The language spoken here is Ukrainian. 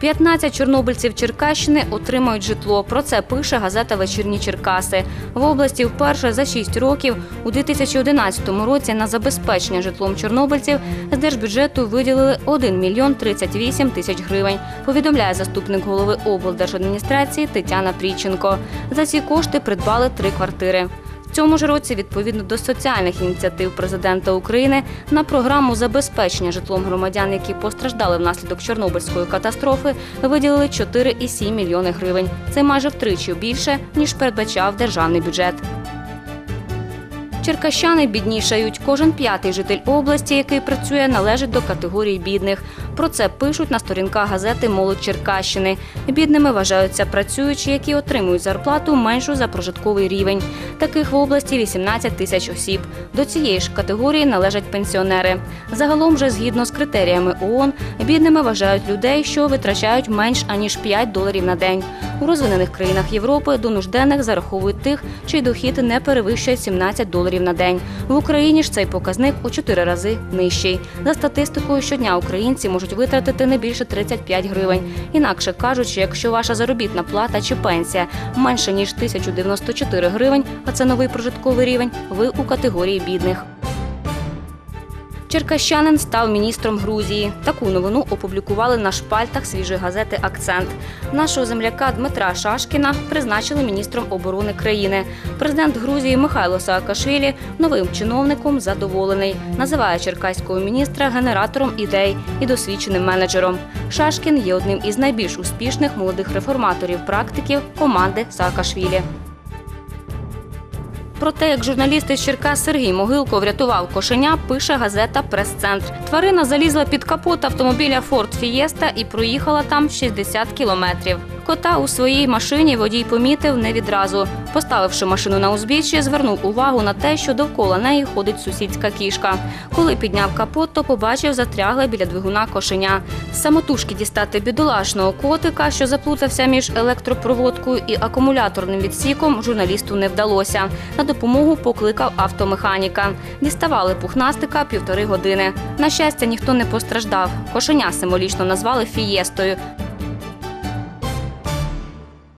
15 чорнобильців Черкащини отримають житло. Про це пише газета Вечірні Черкаси. В області вперше за 6 років у 2011 році на забезпечення житлом чорнобильців з держбюджету виділили 1 мільйон 38 тисяч гривень. Повідомляє заступник голови облдержадміністрації Тетяна Пріченко. За ці кошти придбали три квартири. Цьому ж році, відповідно до соціальних ініціатив президента України, на програму забезпечення житлом громадян, які постраждали внаслідок Чорнобильської катастрофи, виділили 4,7 мільйони гривень. Це майже втричі більше ніж передбачав державний бюджет. Черкащани біднішають. Кожен п'ятий житель області, який працює, належить до категорії бідних. Про це пишуть на сторінках газети Молодь Черкащини. Бідними вважаються працюючі, які отримують зарплату меншу за прожитковий рівень. Таких в області 18 тисяч осіб. До цієї ж категорії належать пенсіонери. Загалом же, згідно з критеріями ООН, бідними вважають людей, що витрачають менш аніж 5 доларів на день. У розвинених країнах Європи до нужденних зараховують тих, чий дохід не перевищує 17 доларів на день. В Україні ж цей показник у 4 рази нижчий. За статистикою, щодня українці можуть витратити не більше 35 гривень. Інакше кажучи, якщо ваша заробітна плата чи пенсія менше ніж 1094 гривень, а це новий прожитковий рівень, ви у категорії бідних. Черкащанин став міністром Грузії. Таку новину опублікували на шпальтах свіжої газети Акцент. Нашого земляка Дмитра Шашкіна призначили міністром оборони країни. Президент Грузії Михайло Саакашвілі новим чиновником задоволений. Називає черкаського міністра генератором ідей і досвідченим менеджером. Шашкін є одним із найбільш успішних молодих реформаторів-практиків команди Саакашвілі. Про те, як журналіст із Черка Сергій Могилко врятував кошеня, пише газета Прес-центр. Тварина залізла під капот автомобіля Форд Фієста і проїхала там 60 кілометрів. Кота у своїй машині водій помітив не відразу. Поставивши машину на узбіччя, звернув увагу на те, що довкола неї ходить сусідська кішка. Коли підняв капот, то побачив застрягле біля двигуна кошеня. Самотужки дістати бідолашного котика, що заплутався між електропроводкою і акумуляторним відсіком, журналісту не вдалося. На допомогу покликав автомеханіка. Діставали пухнастика півтори години. На щастя, ніхто не постраждав. Кошеня символічно назвали фієстою.